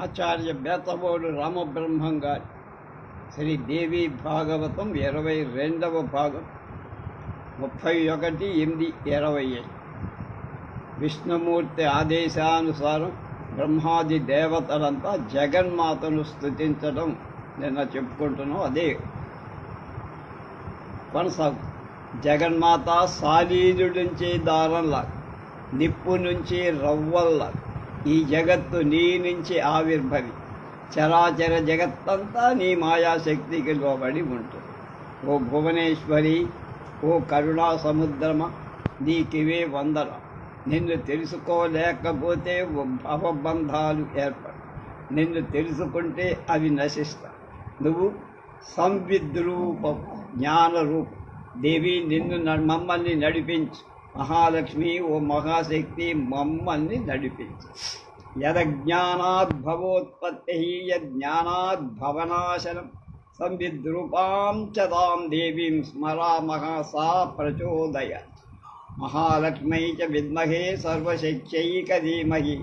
ఆచార్య బేతబోడు రామబ్రహ్మం గారి శ్రీ దేవి భాగవతం ఇరవై రెండవ భాగం ముప్పై ఒకటి ఎనిమిది ఇరవై ఐదు. విష్ణుమూర్తి ఆదేశానుసారం బ్రహ్మాది దేవతలంతా జగన్మాతను స్థుతించడం నిన్న చెప్పుకుంటున్నాం అదే కొనసాగు. జగన్మాత సాలీజుడి నుంచి దారంలా నిప్పు నుంచి రవ్వల్లా ఈ జగత్తు నీ నుంచి ఆవిర్భవి. చరాచర జగత్తంతా నీ మాయాశక్తికి లోబడి ఉంటుంది ఓ భువనేశ్వరి ఓ కరుణా సముద్రమ నీకివే వందన నిన్ను తెలుసుకోలేకపోతే భవబంధాలు ఏర్పడు. నిన్ను తెలుసుకుంటే అవి నశిస్తాయి నువ్వు సంవిద్రూపం జ్ఞానరూపం. దేవి నిన్ను న- మమ్మల్ని నడిపించు. మహాలక్ష్మి ఓ మహాశక్తి మమ్మల్ని నడిపించు. యదజ్ఞానాద్భవోత్పత్తి యజ్ఞానాద్భవనాశనం. సంవిద్రూపాం చ తాం దేవీం స్మరామః సా ప్రచోదయ. మహాలక్ష్మై చ విద్మహే సర్వశక్త్యైకధీమహి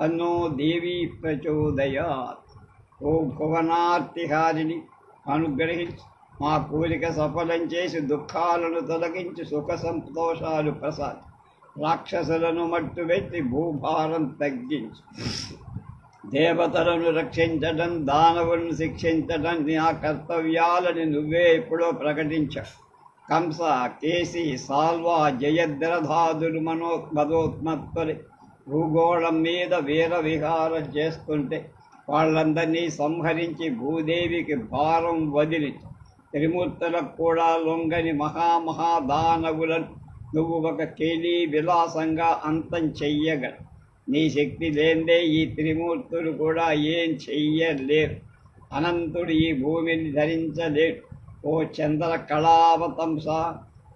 తన్నో దేవీ ప్రచోదయాత్. ఓ భువనార్తిహారిని అనుగ్రహించు మా కోరిక సఫలం చేసి దుఃఖాలను తొలగించి సుఖ సంతోషాలు ప్రసాద్. రాక్షసులను మట్టుబెట్టి భూభారం తగ్గించు. దేవతలను రక్షించడం దానవులను శిక్షించడం నా కర్తవ్యాలని నువ్వే ఎప్పుడో ప్రకటించావు కంస కేసి సాల్వా జయద్రధాదులు మనో మదోత్మత్తులు భూగోళం మీద వీర విహారం చేస్తుంటే వాళ్ళందరినీ సంహరించి భూదేవికి భారం వదిలించు. త్రిమూర్తులకు కూడా లొంగని మహామహాదానవులను నువ్వు ఒక కేలీ విలాసంగా అంతం చెయ్యగల. నీ శక్తి లేందే ఈ త్రిమూర్తులు కూడా ఏం చెయ్యలేరు. అనంతుడు ఈ భూమిని ధరించలేడు. ఓ చంద్ర కళావతంస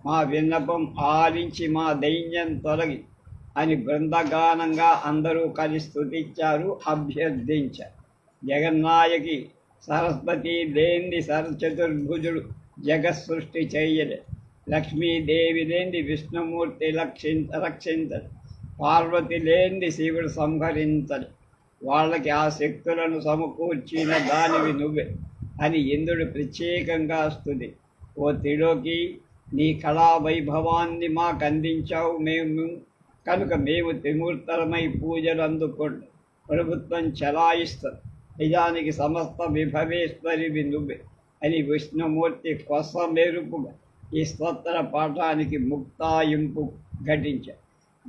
మా విన్నపం ఆలించి మా దైన్యం తొలగి అని బృందగానంగా అందరూ కలిసి స్తుతించారు అభ్యర్థించారు. జగన్నాయకి సరస్వతి లేని సరచతుర్భుజుడు జగత్ సృష్టి చేయలే లక్ష్మీదేవి లేని విష్ణుమూర్తి రక్షించ రక్షించడు పార్వతి లేని శివుడు సంహరించడు వాళ్ళకి ఆ శక్తులను సమకూర్చిన దానివి నువ్వే అని ఇంద్రుడు ప్రత్యేకంగా వస్తుంది ఓ తిడోకి నీ కళా వైభవాన్ని మాకు అందించావు మేము కనుక మేము త్రిమూర్తలమై పూజలు అందుకోండి. ప్రభుత్వం చలాయిస్తుంది. నిజానికి సమస్త విభవేశ్వరి నువ్వే అని విష్ణుమూర్తి కొస మెరుపుగా ఈ స్తోత్ర పాఠానికి ముక్తాయింపు ఘటించారు.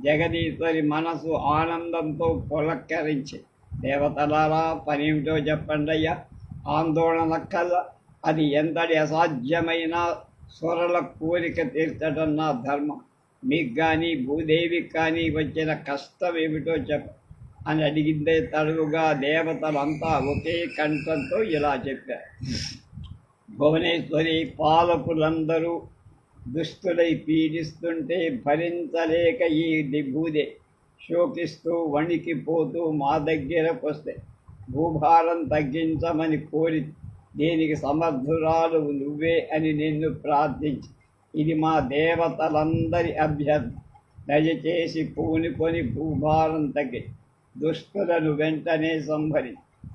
జగదీశ్వరి మనసు ఆనందంతో పులక్కరించి దేవతలారా పనేమిటో చెప్పండి అయ్యా? ఆందోళన కల అది ఎంతటి అసాధ్యమైన స్వరల కోరిక తీర్చడం నా ధర్మం. మీకు కానీ భూదేవికి కానీ వచ్చిన కష్టం ఏమిటో చెప్ప అని అడిగిందే తడువుగా దేవతలంతా ఒకే కంఠంతో ఇలా చెప్పారు. భువనేశ్వరి పాలకులందరూ దుస్తులై పీడిస్తుంటే భరించలేక ఈ దిభూదే శోకిస్తూ వణికిపోతూ మా దగ్గరకు వస్తే భూభారం తగ్గించమని కోరి దీనికి సమర్థురాలు నువ్వే అని నిన్ను ప్రార్థించి ఇది మా దేవతలందరి అభ్యర్థన దయచేసి పూనుకొని భూభారం తగ్గి దుష్టులను వెంటనే సంహరి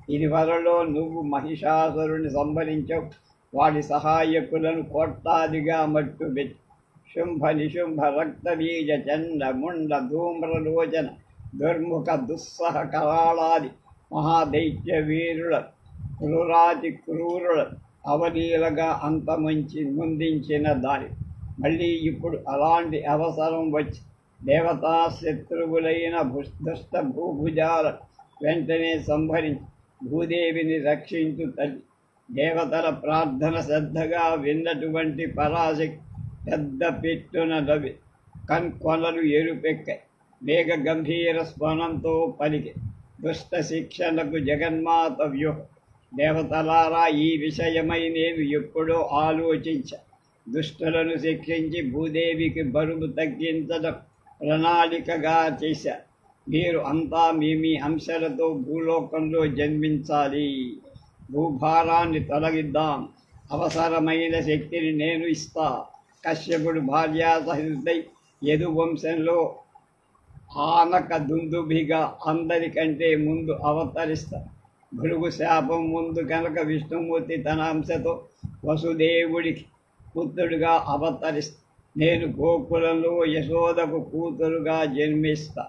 ఇది వరలో నువ్వు మహిషాసురుని సంభరించవు వాడి సహాయకులను కోట్లాదిగా మట్టుబెట్టి శుంభ నిశుంభ రక్తబీజ చండ ముండ ధూమ్రలోచన దుర్ముఖ దుస్సహ కరాళాది మహాదైత్య వీరుల క్రూరాతి క్రూరుల అవలీలగా అంతమంచి ముందించిన దారి. మళ్ళీ ఇప్పుడు అలాంటి అవసరం వచ్చి దేవతా శత్రువులైన దుష్ట భూభుజాల వెంటనే సంహరించి భూదేవిని రక్షించు తల్లి. దేవతల ప్రార్థన శ్రద్ధగా విన్నటువంటి పరాశక్తి పెద్ద పెట్టున నవ్వి కన్కొనలు ఎరుపెక్కాయి. వేగ గంభీర స్వనంతో పలికి. దుష్ట శిక్షణకు జగన్మాత వ్యూహం. దేవతలారా ఈ విషయమై నేను ఎప్పుడో ఆలోచించ. దుష్టులను శిక్షించి భూదేవికి బరువు తగ్గించడం ప్రణాళికగా చేశా. మీరు అంతా మీ మీ అంశాలతో భూలోకంలో జన్మించాలి. భూభారాన్ని తొలగిద్దాం. అవసరమైన శక్తిని నేను ఇస్తా. కశ్యపుడు భార్యా సహితుడై యదు వంశంలో ఆనక దుందుభిగా అందరికంటే ముందు అవతరిస్తా. భృగు శాపం ముందు కనుక విష్ణుమూర్తి తన అంశతో వసుదేవుడికి పుత్రుడిగా అవతరిస్తా. నేను గోకులంలో యశోదకు కూతురుగా జన్మిస్తా.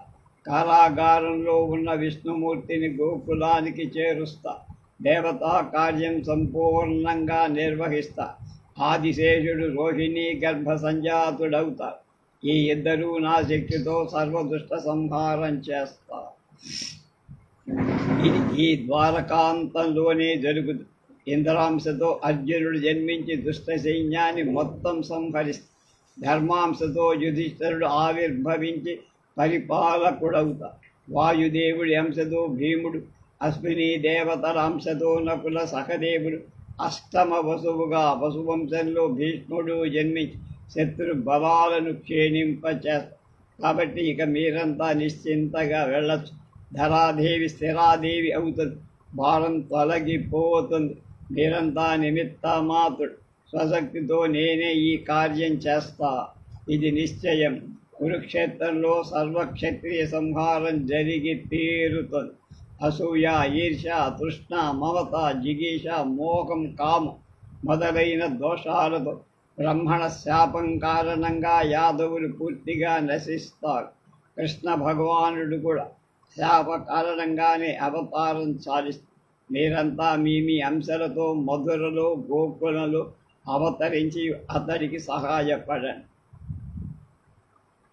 కారాగారంలో ఉన్న విష్ణుమూర్తిని గోకులానికి చేరుస్తా. దేవతా కార్యం సంపూర్ణంగా నిర్వహిస్తా. ఆదిశేషుడు రోహిణి గర్భ సంజాతుడవుతా ఈ ఇద్దరూ నా శక్తితో సర్వదుష్ట సంహారం చేస్తా. ఇది ఈ ద్వారకాంతంలోనే జరుగుతుంది. ఇంద్రాంశతో అర్జునుడు జన్మించి దుష్ట సైన్యాన్ని మొత్తం సంహరిస్తాడు ధర్మాంశతో యుధిష్ఠరుడు ఆవిర్భవించి పరిపాలకుడవుతా వాయుదేవుడి అంశతో భీముడు అశ్విని దేవతల అంశతో నకుల సహదేవుడు అష్టమ వసువుగా వసువంశంలో భీష్ముడు జన్మించి శత్రు బలాలను క్షీణింపచేస్తారు కాబట్టి ఇక మీరంతా నిశ్చింతగా వెళ్ళచ్చు. ధరాదేవి స్థిరాదేవి అవుతుంది. భారం తొలగిపోతుంది. మీరంతా నిమిత్త మాతుడు స్వశక్తితో నేనే ఈ కార్యం చేస్తా. ఇది నిశ్చయం. కురుక్షేత్రంలో సర్వక్షత్రియ సంహారం జరిగి తీరుతుంది. అసూయ ఈర్ష తృష్ణ మమత జిగీష మోహం కాము మొదలైన దోషాలతో బ్రహ్మణ శాపం కారణంగా యాదవులు పూర్తిగా నశిస్తారు. కృష్ణ భగవానుడు కూడా శాప కారణంగానే అవతారం చాలిస్తారు. మీరంతా మీ మీ అంశాలతో మధురలో గోకులలో అవతరించి అతడికి సహాయపడండి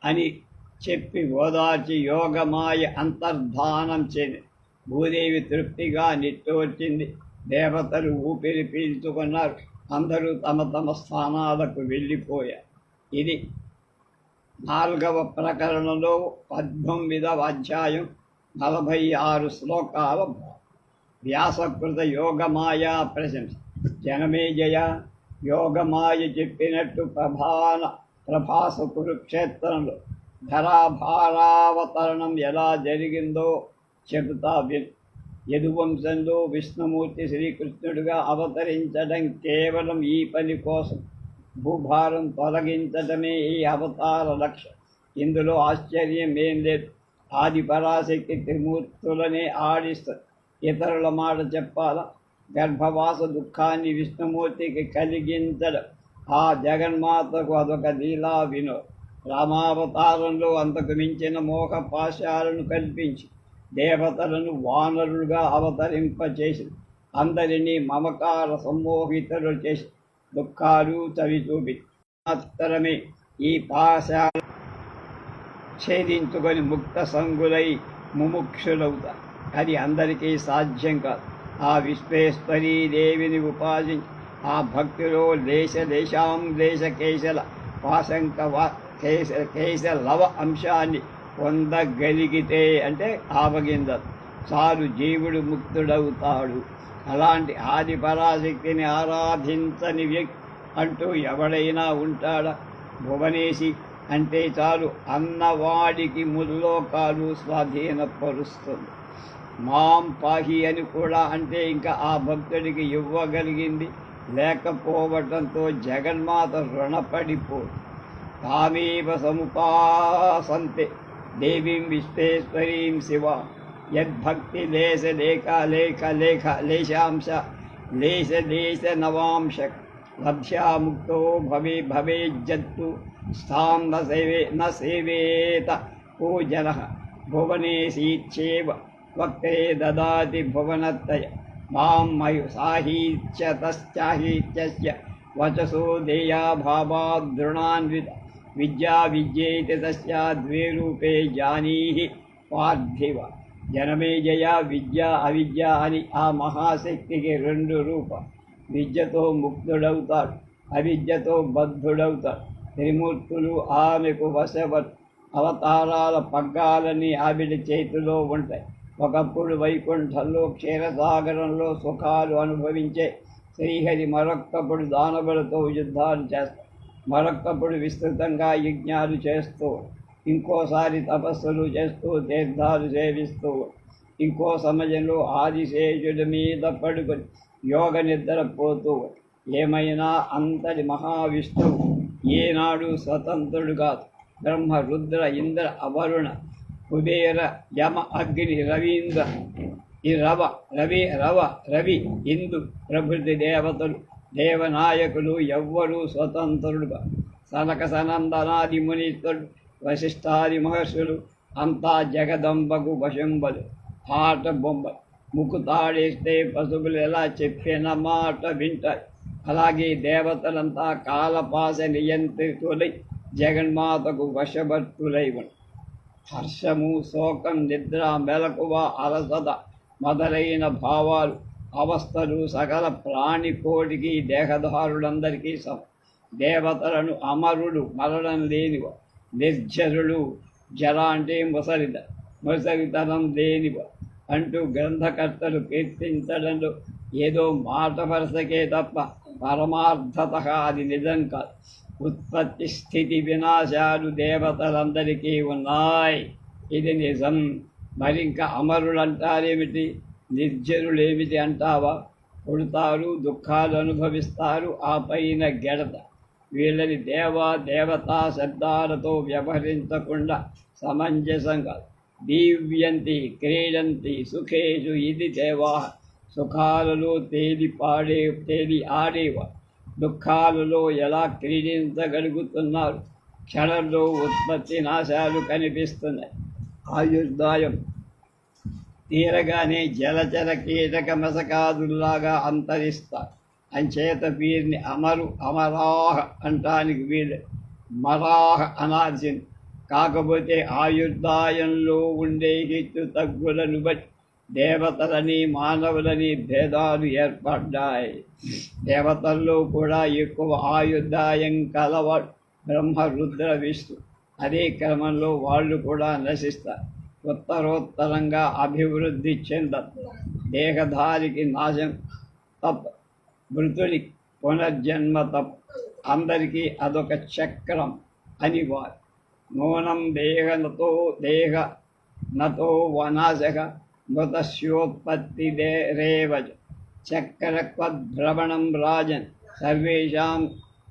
అని చెప్పి ఓదార్చి యోగమాయ అంతర్ధానం చేయండి భూదేవి తృప్తిగా నిట్టూర్చింది. దేవతలు ఊపిరి పీల్చుకున్నారు. అందరూ తమ తమ స్థానాలకు వెళ్ళిపోయారు ఇది నాలుగవ ప్రకరణలో పద్దెనిమిదవ అధ్యాయం నలభై ఆరు శ్లోకాల వ్యాసకృత యోగమాయా ప్రశంస. జనమేజయ యోగమాయ చెప్పినట్టు ప్రభాన ప్రభాస కురుక్షేత్రంలో ధరాభారావతరణం ఎలా జరిగిందో చెబుతా విన్. యదువంశంలో విష్ణుమూర్తి శ్రీకృష్ణుడిగా అవతరించడం కేవలం ఈ పని కోసం. భూభారం తొలగించడమే ఈ అవతార లక్ష్యం. ఇందులో ఆశ్చర్యం ఏం లేదు. ఆది పరాశక్తి త్రిమూర్తులనే ఆడిస్తారు. ఇతరుల మాట చెప్పాలా? గర్భవాస దుఃఖాన్ని విష్ణుమూర్తికి కలిగించడం. ఆ జగన్మాతకు అదొక లీలా వినో. రామావతారంలో అంతకు మించిన మోహ పాశాలను కల్పించి దేవతలను వానరులుగా అవతరింపచేసి అందరినీ మమకార సమ్మోహితులు చేసి దుఃఖాలు చవి చూపి మాత్రమే ఈ పాశాల ఛేదించుకొని ముక్త సంగులై ముముక్షులవుతారు. అది అందరికీ సాధ్యం కాదు. ఆ విశ్వేశ్వరీ దేవిని ఉపాసించి ఆ భక్తిలో దేశ దేశాం దేశ కేశల వాసంక వా కేశ కేశ లవ అంశాన్ని పొందగలిగితే అంటే ఆవగింద చాలు జీవుడు ముక్తుడవుతాడు. అలాంటి ఆది పరాశక్తిని ఆరాధించని వ్యక్తి అంటూ ఎవడైనా ఉంటాడా? భువనేసి అంటే చాలు అన్నవాడికి ముల్లోకాలు స్వాధీనపరుస్తుంది. మాం పాహి అని కూడా అంటే ఇంకా ఆ భక్తుడికి ఇవ్వగలిగింది. లేకపోవటంతో జగన్మాత రుణపడిపో తామేవ సముపాసంతే దేవీం విశ్వేశ్వరీం శివ. యద్భక్తి లేశ లేఖ లేఖ లేఖ లేశాంశ లేశ లేశ నవాంశ. లభ్యాముక్తో భవే భవేజ్జత్తు స్థాం న సేవే న సేవేత పూజన భువనేశీచ్చేవ వక్తే దదాతి భువనత్తయ మాం మయు సాహీత్యతశ్చాహీత్యస్య వచసో దేయాభావాదృణాన్విత విద్యా విద్యేతి తస్యా ద్వే రూపే జానీహి పార్థివ జనమేజయ విద్య అవిద్య అని ఆ మహాశక్తికి రెండు రూప విద్యతో ముక్తుడవుతాడు అవిద్యతో బద్ధుడవుతాడు త్రిమూర్తులు ఆమెకు వశవత్ అవతారాల పగ్గాలని ఆవిడ చేతిలో ఉంటాయి ఒకప్పుడు వైకుంఠంలో క్షీరసాగరంలో సుఖాలు అనుభవించే శ్రీహరి మరొక్కప్పుడు దానవులతో యుద్ధాలు చేస్తాడు మరొక్కప్పుడు విస్తృతంగా యజ్ఞాలు చేస్తూ ఇంకోసారి తపస్సులు చేస్తూ తీర్థాలు సేవిస్తూ ఇంకో సమయంలో ఆదిశేషుడి మీద పడుకొని యోగ నిద్రపోతూ ఏమైనా అంతటి మహావిష్ణువు ఏనాడు స్వతంత్రుడు కాదు. బ్రహ్మ రుద్ర ఇంద్ర అవరుణ కుబేర యమ అగ్ని రవీంద్ర ఈ రవ రవి రవ రవి ఇందు ప్రభృతి దేవతలు దేవనాయకులు ఎవ్వరూ స్వతంత్రుడుగా సనక సనందనాది మునీశ్వరుడు వశిష్ఠాది మహర్షులు అంతా జగదంబకు వశంబలు ఆట బొమ్మ ముక్కు తాడేస్తే పశువులు ఎలా చెప్పిన మాట వింటాయి. అలాగే దేవతలంతా కాలపాస నియంత్రితులై జగన్మాతకు వశభర్తులై ఉంటారు హర్షము శోకం నిద్ర మెలకువ అలసద మొదలైన భావాలు అవస్థలు సకల ప్రాణికోటికి దేహదారులందరికీ సమ దేవతలను అమరుడు మరణం లేనివ నిర్జరులు జల అంటే ముసలిద ముసలితనం లేనివ అంటూ గ్రంథకర్తలు కీర్తించడంలో ఏదో మాట వరసకే తప్ప పరమార్థత అది నిజం కాదు. ఉత్పత్తి స్థితి వినాశాలు దేవతలందరికీ ఉన్నాయి. ఇది నిజం. మరింక అమరులు అంటారేమిటి నిర్జరులేమిటి అంటావా? పుడతారు దుఃఖాలు అనుభవిస్తారు ఆ పైన గెడత వీళ్ళని దేవ దేవతా శబ్దాలతో వ్యవహరించకుండా సమంజసంగా దీవ్యంతి క్రీడంతి సుఖేషు ఇది దేవా. సుఖాలలో తేలి పాడే తేలి ఆడేవా? దుఃఖాలలో ఎలా క్రీడించగలుగుతున్నారు? క్షణంలో ఉత్పత్తి నాశాలు కనిపిస్తున్నాయి. ఆయుర్దాయం. తీరగానే జలచర కీటక మసకాదుల్లాగా అంతరిస్తారు. అంచేత వీరిని అమరు అమరాహ అంటానికి వీళ్ళు మరాహ అనాల్సింది కాకపోతే ఆయుర్దాయంలో ఉండే హెచ్చు తగ్గులను బట్టి దేవతలని మానవులని భేదాలు ఏర్పడ్డాయి. దేవతల్లో కూడా ఎక్కువ ఆయుధాయం కలవ బ్రహ్మ రుద్ర విష్ణు. అదే క్రమంలో వాళ్ళు కూడా నశిస్తారు. ఉత్తరోత్తరంగా అభివృద్ధి చెందదు దేహధారికి నాశం తప్ మృతుడి పునర్జన్మ తప్ అందరికీ అదొక చక్రం అని వారు. నూనం దేహనతో దేహ నతో వనాశక మృతస్యోత్పత్తి దే రేవజ చక్రక్వద్భ్రమణం రాజన్ సర్వేషాం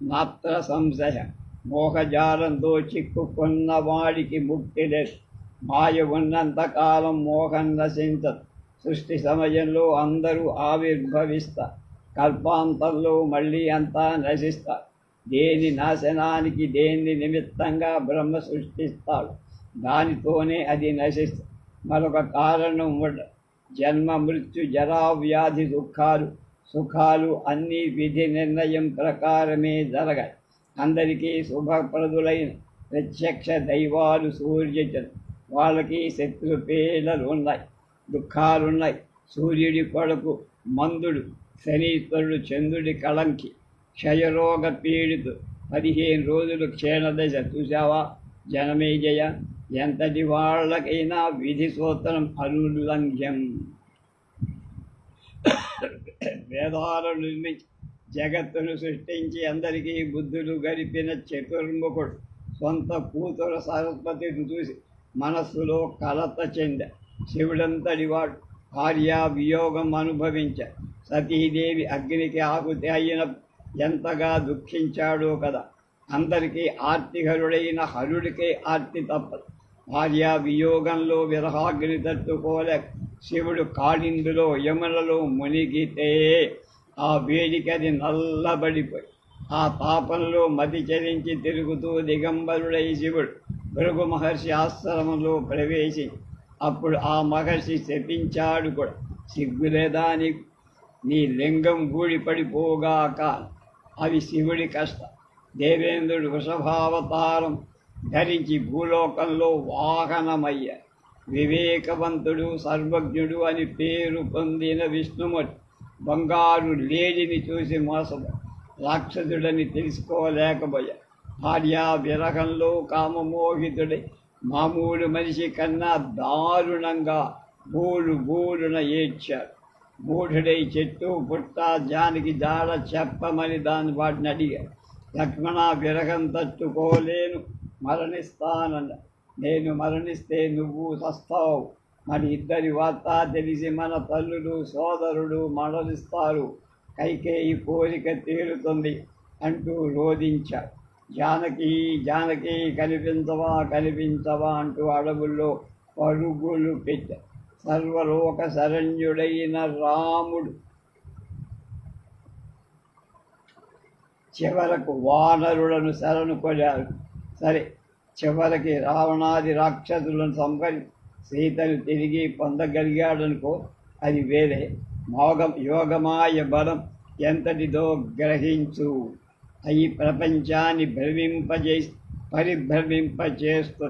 నాత్ర సంశయ మోహజాలంతో చిక్కుకున్న వాడికి ముక్తి లేదు మాయ ఉన్నంతకాలం మోహం నశించదు సృష్టి సమయంలో అందరూ ఆవిర్భవిస్తారు కల్పాంతంలో మళ్ళీ అంతా నశిస్తారు దేని నాశనానికి దేన్ని నిమిత్తంగా బ్రహ్మ సృష్టిస్తాడు దానితోనే అది నశిస్తుంది మరొక కారణం జన్మ మృత్యు జరా వ్యాధి దుఃఖాలు సుఖాలు అన్నీ విధి నిర్ణయం ప్రకారమే జరగాయి అందరికీ శుభప్రదులైన ప్రత్యక్ష దైవాలు సూర్యచంద్ర వాళ్ళకి శత్రుపేడలు ఉన్నాయి దుఃఖాలున్నాయి. సూర్యుడి కొడుకు మందుడు శనీశ్వరుడు చంద్రుడి కళంకి. క్షయరోగ పీడితు పదిహేను రోజులు క్షీణదశ. చూసావా జనమేజయ. ఎంతటి వాళ్ళకైనా విధి సూత్రం అనుల్లంఘ్యం వేదాలను నిర్మించి జగత్తును సృష్టించి అందరికీ బుద్ధులు గడిపిన చతుర్ముఖుడు సొంత కూతురు సరస్వతిని చూసి మనస్సులో కలత చెంద శివుడంతటి వాడు వియోగం అనుభవించ సతీదేవి అగ్నికి ఆకుతి అయిన ఎంతగా దుఃఖించాడో కదా. అందరికీ ఆర్తిహరుడైన హరుడికే ఆర్తి తప్పదు. భార్య వియోగంలో విరహాగ్ని తట్టుకోలేక శివుడు కాళిందులో యమునలో మునిగితే ఆ వేడికది నల్లబడిపోయి ఆ పాపంలో మతి చరించి తిరుగుతూ దిగంబరుడై శివుడు భృగు మహర్షి ఆశ్రమంలో ప్రవేశి. అప్పుడు ఆ మహర్షి శపించాడు కూడా సిగ్గులేదా నీకు? నీ లింగం గూడిపడిపోగాక అవి శివుడి కష్టం. దేవేంద్రుడు వృషభావతారం. ధరించి భూలోకంలో వాహనమయ్య. వివేకవంతుడు సర్వజ్ఞుడు అని పేరు పొందిన విష్ణుమూర్తి బంగారు లేడిని చూసి మోసప రాక్షసుడని తెలుసుకోలేకపోయా. భార్యా విరహంలో కామమోహితుడై మామూలు మనిషి కన్నా దారుణంగా బూలు బూలున ఏడ్చాడు. మూఢుడై చెట్టు పుట్ట జానికి జాడ చెప్పమని దాన్ని వాటిని అడిగాడు. లక్ష్మణ విరగం తట్టుకోలేను. మరణిస్తానన్న. నేను మరణిస్తే నువ్వు చస్తావు మరి ఇద్దరి వార్త తెలిసి మన తల్లుడు సోదరుడు మరణిస్తారు. కైకేయి కోరిక తీరుతుంది అంటూ రోధించాడు జానకి జానకి కనిపించవా కనిపించవా అంటూ అడవుల్లో పరుగులు పెట్టారు సర్వలోక శరణ్యుడైన రాముడు. చివరకు వానరులను శరణు కొడారు సరే చివరికి రావణాది రాక్షసులను సంహరి సీతను తిరిగి పొందగలిగాడనుకో అది వేరే. మోగం యోగమాయ బలం ఎంతటిదో గ్రహించు. అయి ప్రపంచాన్ని భ్రమింపజే పరిభ్రమింపచేస్తూ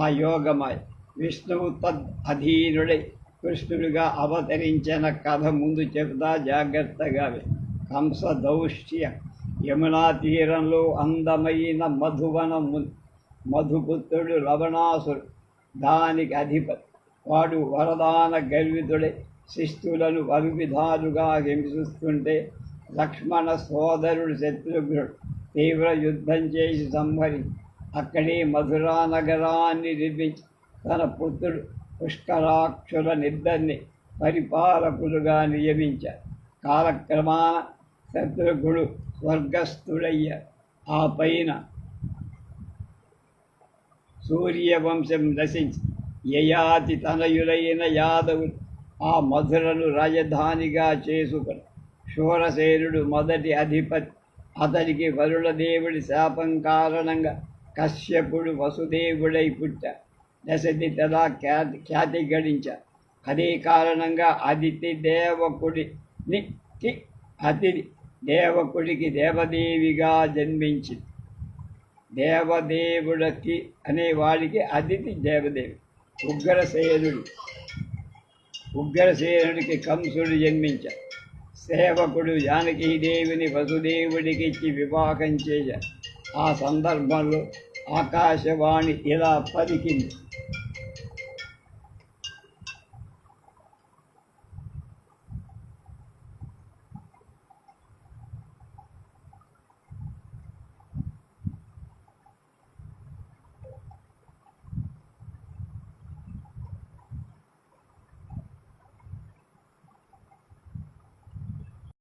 ఆ యోగమాయ. విష్ణువు తద్ అధీనుడై కృష్ణుడిగా అవతరించిన కథ ముందు చెబుతా జాగ్రత్తగా కంస దౌష్ట్య యమునా తీరంలో అందమైన మధువనము మధుపుత్రుడు లవణాసుడు దానికి అధిపతి. వాడు వరదాన గర్వితుడే. శిస్తులను వరు విధాలుగా హింసిస్తుంటే లక్ష్మణ సోదరుడు శత్రుఘ్నుడు తీవ్ర యుద్ధం చేసి సంహరి. అక్కడే మధురా నగరాన్ని నిర్మించి తన పుత్రుడు పుష్కరాక్షుల నిద్రని పరిపాలకులుగా నియమించారు. కాలక్రమాన శత్రుఘ్నుడు స్వర్గస్థుడయ్య ఆ పైన సూర్యవంశం నశించి యయాతి తనయులైన యాదవులు ఆ మధురను రాజధానిగా చేసుకుని. శూరసేనుడు మొదటి అధిపతి. అతనికి వరుణదేవుడి శాపం కారణంగా కశ్యపుడు వసుదేవుడై పుట్ట. దశది తలా ఖ్యాతి ఖ్యాతి గడించ అదే కారణంగా అదితి దేవకుడిని అతిథి దేవకుడికి దేవదేవిగా జన్మించింది. దేవదేవుడికి అనేవాడికి అతిథి దేవదేవి ఉగ్రసేనుడు ఉగ్రసేనుడికి కంసుడు జన్మించారు సేవకుడు జానకీదేవిని వసుదేవుడికి ఇచ్చి వివాహం చేశారు ఆ సందర్భంలో ఆకాశవాణి ఇలా పలికింది.